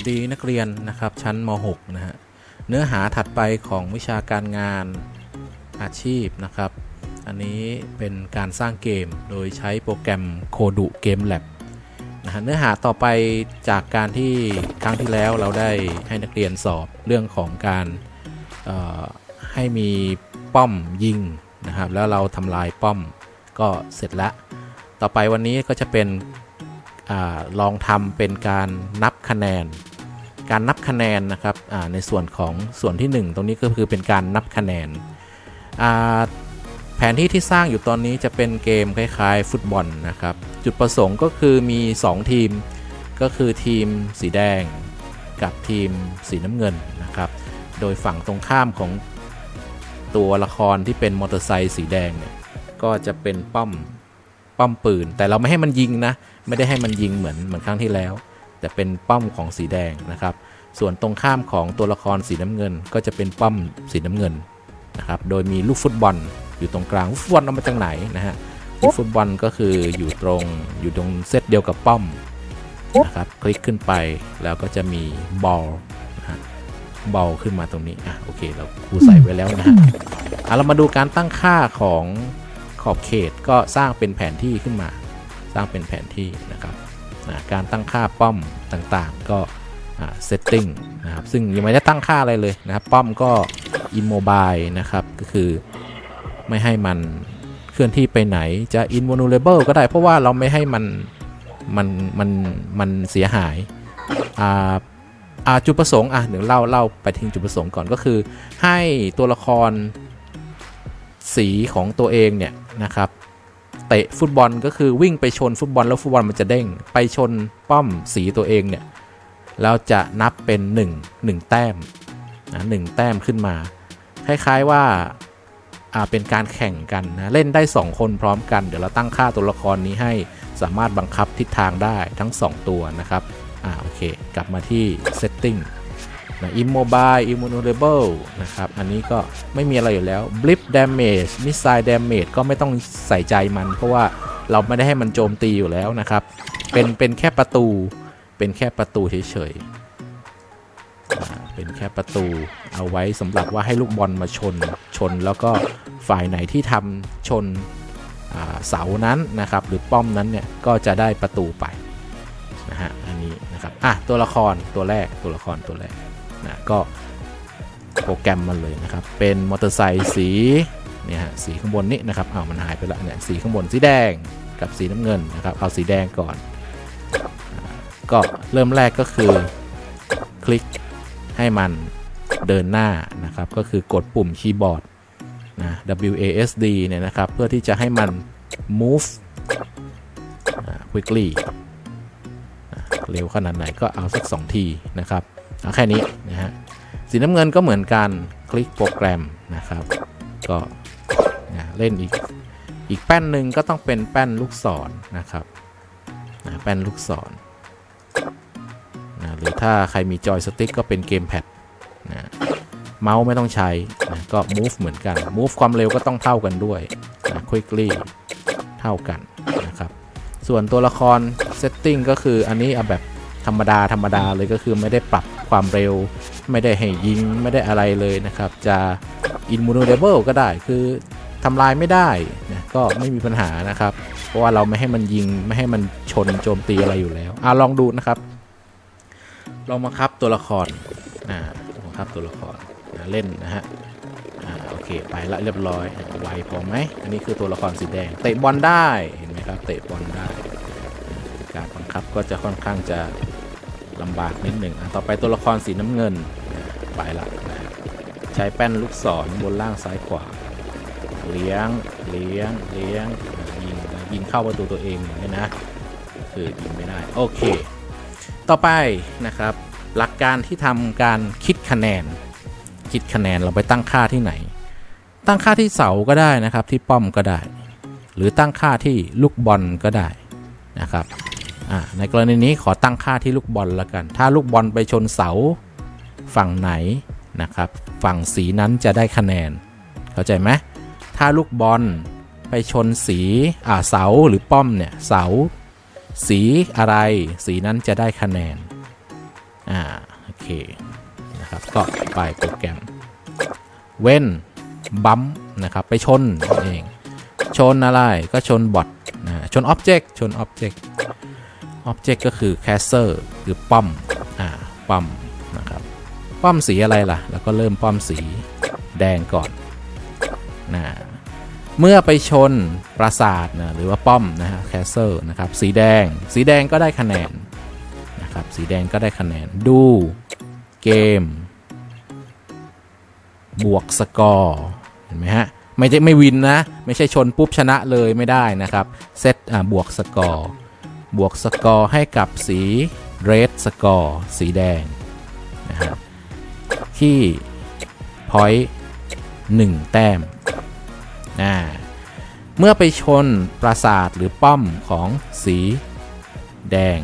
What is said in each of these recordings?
วัสดีนักเรียนนะครับชั้นม .6 นะฮะเนื้อหาถัดไปของวิชาการงานอาชีพนะครับ อันนี้เป็นการสร้างเกมโดยใช้โปรแกรมโคดุเกม Lab นะฮะเนื้อหาต่อไปจากการที่ครั้งที่แล้วเราได้ให้นักเรียนสอบเรื่องของการให้มีป้อมยิงนะครับ แล้วเราทำลายป้อมก็เสร็จแล้วต่อไปวันนี้ก็จะเป็นอลองทำเป็นการนับคะแนน การนับคะแนนนะครับในส่วนของส่วนที่ 1 ตรงนี้ก็คือเป็นการนับคะแนนแผนที่ที่สร้างอยู่ตอนนี้จะเป็นเกมคล้าย ๆ ฟุตบอลนะครับ จุดประสงค์ก็คือมี 2 ทีม ก็คือทีมสีแดงกับทีมสีน้ำเงินนะครับ โดยฝั่งตรงข้ามของตัวละครที่เป็นมอเตอร์ไซค์สีแดงเนี่ยก็จะเป็นป้อมป้อมปืน แต่เราไม่ให้มันยิงนะ ไม่ได้ให้มันยิงเหมือนเหมือนครั้งที่แล้ว แต่เป็นป้อมของสีแดงนะครับ ส่วนตรงข้ามของตัวละครสีน้ำเงิน ก็จะเป็นป้อมสีน้ำเงินนะครับ โดยมีลูกฟุตบอลอยู่ตรงกลางลูกฟุตบอลเอามาจากไหนนะฮะลูกฟุตบอลก็คืออยู่ตรงอยู่ตรงเซตเดียวกับป้อมนะครับ คลิกขึ้นไปแล้วก็จะมีบอลนะฮะบอลขึ้นมาตรงนี้ อะ โอเค เราครูใส่ไว้แล้วนะฮะอะเรามาดูการตั้งค่าของขอบเขตก็สร้างเป็นแผนที่ขึ้นมา สร้างเป็นแผนที่นะครับ อะการตั้งค่าป้อมต่างๆ ก็เซตติ้งนะครับซึ่งยังไม่ได้ตั้งค่าอะไรเลยนะครับ ป้อมก็ immobile นะครับ ก็คือไม่ให้มันเคลื่อนที่ไปไหนจะ invulnerable ก็ได้เพราะว่าเราไม่ให้มัน มัน มัน มันเสียหายอ่าอ่าจุดประสงค์อะเดี๋ยวเล่าเล่าไปถึงจุดประสงค์ก่อนก็คือ ให้ตัวละครสีของตัวเองเนี่ยนะครับ เตะฟุตบอลก็คือวิ่งไปชนฟุตบอลแล้วฟุตบอลมันจะเด้ง ไปชนป้อมสีตัวเองเนี่ยแล้วจะนับเป็น 1 1 แต้มนะหนึ่งแต้มขึ้นมา คล้ายๆว่าอ่าเป็นการแข่งกันนะเล่นได้ 2 คนพร้อมกัน เดี๋ยวเราตั้งค่าตัวละครนี้ให้สามารถบังคับทิศทางได้ทั้ง 2 ตัวนะครับอ่าโอเค กลับมาที่ setting นะ immobile invulnerable นะครับ อันนี้ก็ไม่มีอะไรอยู่แล้ว blip damage missile damage ก็ไม่ต้องใส่ใจมัน เพราะว่าเราไม่ได้ให้มันโจมตีอยู่แล้วนะครับ เป็นเป็นแค่ประตู เป็นแค่ประตูเฉยๆเป็นแค่ประตูเอาไว้สำหรับว่าให้ลูกบอลมาชนชน แล้วก็ฝ่ายไหนที่ทำชนเสานั้นนะครับ หรือป้อมนั้นเนี่ยก็จะได้ประตูไปนะฮะอันนี้นะครับอะตัวละครตัวแรกตัวละครตัวแรก นะก็โปรแกรมมันเลยนะครับ เป็นมอเตอร์ไซค์สีเนี่ยฮะสีข้างบนนี้นะครับอ้าวมันหายไปล้วเนี่ยสีข้างบนสีแดงกับสีน้ำเงินนะครับ เอาสีแดงก่อน ก็เริ่มแรกก็คือคลิกให้มันเดินหน้านะครับ ก็คือกดปุ่มคีย์บอร์ดนะ WASD เนี่ยนะครับ เพื่อที่จะให้มัน move quickly เร็วขนาดไหนก็เอาสัก 2 ทีนะครับ เอาแค่นี้นะฮะสีน้ำเงินก็เหมือนกันคลิกโปรแกรมนะครับ ก็นะเล่นอีกอีกแป้นหนึ่งก็ต้องเป็นแป้นลูกศรนะครับนะแป้นลูกศรนะหรือถ้าใครมีจอยสติ๊กก็เป็นเกมแพดนะเมาส์ไม่ต้องใช้นะก็ move เหมือนกัน move ความเร็วก็ต้องเท่ากันด้วยนะ quickly เท่ากันนะครับ ส่วนตัวละคร setting ก็คืออันนี้เอาแบบธรรมดาธรรมดาเลยก็คือไม่ได้ปรับ ความเร็ว ไม่ได้ให้ยิงไม่ได้อะไรเลยนะครับ จะ invulnerable ก็ได้คือทำลายไม่ได้นะก็ไม่มีปัญหานะครับ เพราะว่าเราไม่ให้มันยิงไม่ให้มันชนโจมตีอะไรอยู่แล้วอะลองดูนะครับ ลองบังคับตัวละครอ่าบังคับตัวละครเล่นนะฮะอ่าโอเคไปละเรียบร้อยไวพอไหมอันนี้คือตัวละครสีแดงเตะบอลได้เห็นไหมครับเตะบอลได้การบังคับก็จะค่อนข้างจะ ลำบากนิดหนึ่งอะต่อไปตัวละครสีน้ำเงินไปละใช้แป้นลูกศรบนล่างซ้ายขวา เลี้ยงเลี้ยงเลี้ยงยิงยิงเข้าประตูตัวเองอย่างนี้นะ คือยิงไม่ได้ โอเค ต่อไปนะครับ หลักการที่ทำการคิดคะแนน คิดคะแนนเราไปตั้งค่าที่ไหน ตั้งค่าที่เสาก็ได้นะครับที่ป้อมก็ได้ หรือตั้งค่าที่ลูกบอลก็ได้นะครับ อ่าในกรณีนี้ขอตั้งค่าที่ลูกบอลแล้วกัน ถ้าลูกบอลไปชนเสาฝั่งไหนนะครับ ฝั่งสีนั้นจะได้คะแนน เข้าใจไหมถ้าลูกบอลไปชนสีอ่าเสาหรือป้อมเนี่ยเสา สีอะไร สีนั้นจะได้คะแนน อ่าโอเคนะครับก็ไปโปรแกรมเว้นบัมนะครับไปชนนั่นเอง ชนอะไรก็ชนบอทนะชนอ็อบเจกต์ชนอ็อบเจกต์ อ็อบเจกต์ก็คือแคสเซอร์คือป้อม อ่า ป้อม นะครับ ป้อมสีอะไรล่ะ แล้วก็เริ่มป้อมสีแดงก่อนนะเมื่อไปชนปราสาทนะหรือว่าป้อมนะฮะแคสเซอร์นะครับ สีแดง สีแดงก็ได้คะแนนนะครับ สีแดงก็ได้คะแนน ดูเกม บวกสกอร์ เห็นไหมฮะไม่ใช่ไม่วินนะ ไม่ใช่ชนปุ๊บชนะเลยไม่ได้นะครับ เซตอ่าบวกสกอร์ บวกสกอร์ให้กับสีเรดสกอร์สีแดงนะฮะที่ point 1แต้มอ่าเมื่อไปชนปราสาทหรือป้อมของสีแดง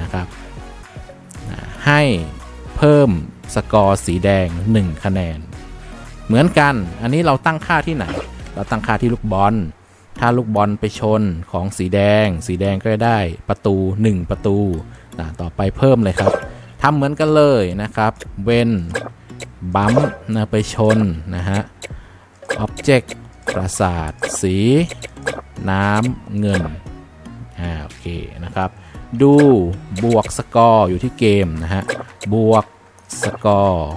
นะครับอ่าให้เพิ่มสกอร์สีแดง 1 คะแนน เหมือนกันอันนี้เราตั้งค่าที่ไหน เราตั้งค่าที่ลูกบอล ถ้าลูกบอลไปชนของสีแดง สีแดงก็จะได้ประตู 1 ประตูต่อไปเพิ่มเลยครับทำเหมือนกันเลยนะครับเว้นบัมนะไปชนนะฮะ object ปราสาท สี น้ำเงินอ่าโอเคนะครับ ดูบวกสกอร์อยู่ที่เกมนะฮะบวกสกอร์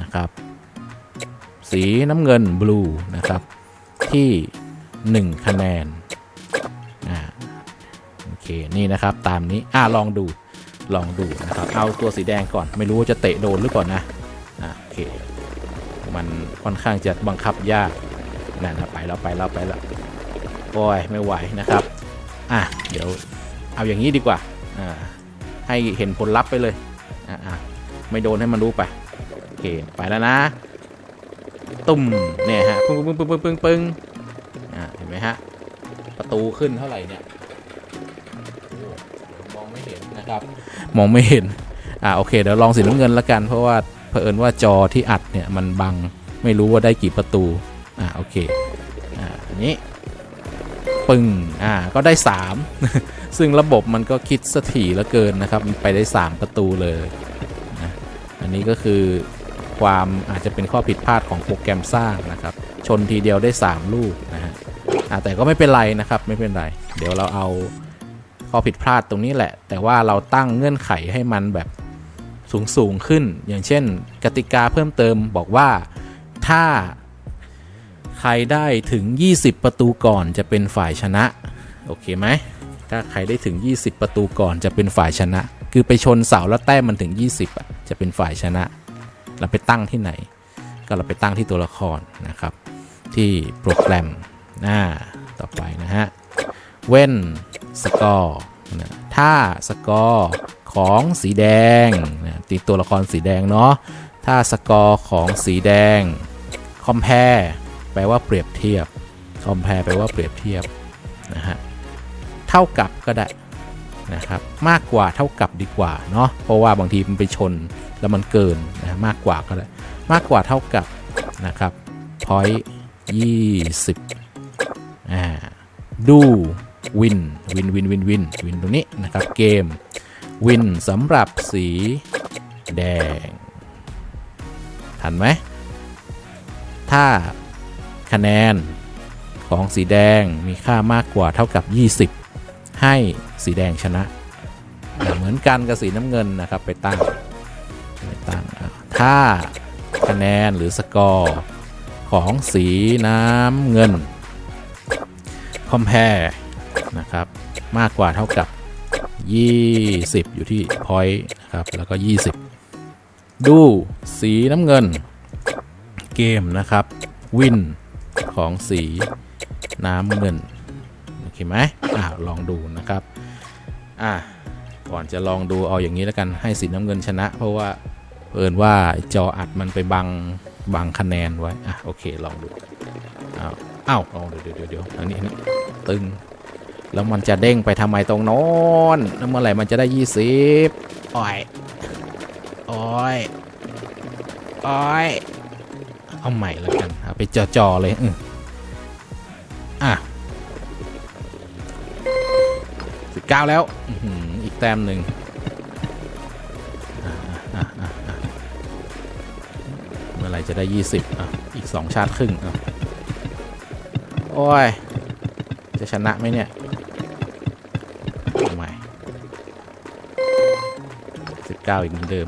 นะครับ สีน้ำเงินบลูนะครับที่ 1 คะแนนอ่าโอเคนี่นะครับตามนี้อ่าลองดูลองดูนะครับเอาตัวสีแดงก่อนไม่รู้ว่าจะเตะโดนหรือเปล่านะอ่าโอเคมันค่อนข้างจะบังคับยากนั่นนะไปแล้วไปแล้วไปแล้วโอ้ยไม่ไหวนะครับอะเดี๋ยวเอาอย่างนี้ดีกว่าอ่าให้เห็นผลลัพธ์ไปเลยอ่าอะไม่โดนให้มันรู้ไปโอเคไปแล้วนะ ตุ่มเนี่ยฮะปึ้งปึ้งปึ้งปึ้งปึ้งปึ้ง มฮะ ประตูขึ้นเท่าไหร่เนี่ยมองไม่เห็นนะครับ มองไม่เห็น อ่าโอเค เดี๋ยวลองสีน้ำเงินละกัน เพราะว่าเผอิญว่าจอที่อัดเนี่ยมันบัง ไม่รู้ว่าได้กี่ประตู อ่าโอเค อ่าอันนี้ ปึ้ง อ่า ก็ได้ 3 ซึ่งระบบมันก็คิดสถีเหลือเกินนะครับ มันไปได้ 3 ประตูเลยนะอันนี้ก็คือความอาจจะเป็นข้อผิดพลาดของโปรแกรมสร้างนะครับ ชนทีเดียวได้ 3 ลูกนะฮะ แต่ก็ไม่เป็นไรนะครับไม่เป็นไร เดี๋ยวเราเอาข้อผิดพลาดตรงนี้แหละ แต่ว่าเราตั้งเงื่อนไขให้มันแบบสูงสูงขึ้น อย่างเช่น กติกาเพิ่มเติมบอกว่าถ้าใครได้ถึง 20 ประตูก่อนจะเป็นฝ่ายชนะ โอเคไหมถ้าใครได้ถึง 20 ประตูก่อนจะเป็นฝ่ายชนะ คือไปชนเสาแล้วแต้มมันถึง 20อะจะเป็นฝ่ายชนะ เราไปตั้งที่ไหน ก็เราไปตั้งที่ตัวละครนะครับ ที่โปรแกรม หน้าต่อไปนะฮะเว้นสกอร์นะถ้าสกอร์ของสีแดงนะตีตัวละครสีแดงเนาะถ้าสกอร์ของสีแดง compare แปลว่าเปรียบเทียบ compare แปลว่าเปรียบเทียบนะฮะเท่ากับก็ได้นะครับมากกว่าเท่ากับดีกว่าเนาะเพราะว่าบางทีมันไปชนแล้วมันเกินนะมากกว่าก็ได้มากกว่าเท่ากับนะครับ point 20อ่า ดูวินวินวินวินวินวินตรงนี้นะครับเกมวินสำหรับสีแดง ทันไหม ถ้าคะแนนของสีแดงมีค่ามากกว่าเท่ากับ 20 ให้สีแดงชนะอ่าเหมือนกันกับสีน้ำเงินนะครับไปตั้งไปตั้ง ถ้าคะแนนหรือสกอร์ของสีน้ำเงิน compare นะครับ มากกว่าเท่ากับ 20 อยู่ที่ point นะครับ แล้วก็ 20 ดูสีน้ำเงิน เกมนะครับวินของสีน้ำเงิน โอเคไหมอ่าลองดูนะครับ อ่าก่อนจะลองดูเอาอย่างนี้แล้วกันให้สีน้ำเงินชนะ เพราะว่าเอินว่าจออัดมันไปบังบังคะแนนไว้ อะ โอเค ลองดู อ้าวเดี๋ยวเดี๋ยวเดี๋ยวอันนี้นะตึง แล้วมันจะเด้งไปทำไมตรงนอนแล้วเมื่อไหร่มันจะได้ยี่สิบอ้อยอ้อยอ้อยเอาใหม่แล้วกันเอาไปจ่อๆเลยอืออะสิบเก้าแล้วอีกแต้มหนึ่งเมื่อไหร่จะได้ยี่สิบอะอีกสองชาติครึ่งอะ โอ้ย จะชนะไหมเนี่ยทำไม19อีกเหมือนเดิม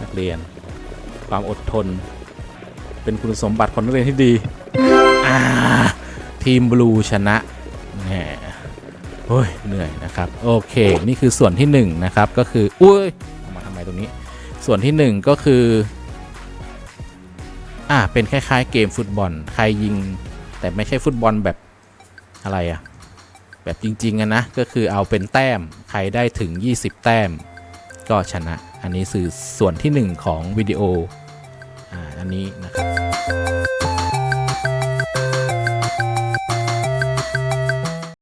นักเรียน ความอดทน เป็นคุณสมบัติของนักเรียนที่ดี อ่า ทีมบลูชนะแหมโอ้ยเหนื่อยนะครับ โอเค นี่คือส่วนที่ 1 นะครับ ก็คือ อุ้ย ตรงนี้ ส่วนที่ 1 ก็คือ อ่าเป็นคล้าย ๆ เกมฟุตบอล ใครยิง แต่ไม่ใช่ฟุตบอลแบบอะไรอะแบบจริงๆอะนะ ก็คือเอาเป็นแต้ม ใครได้ถึง 20 แต้ม ก็ชนะ อันนี้สื่อส่วนที่ 1 ของวิดีโอ อ่า อันนี้นะครับ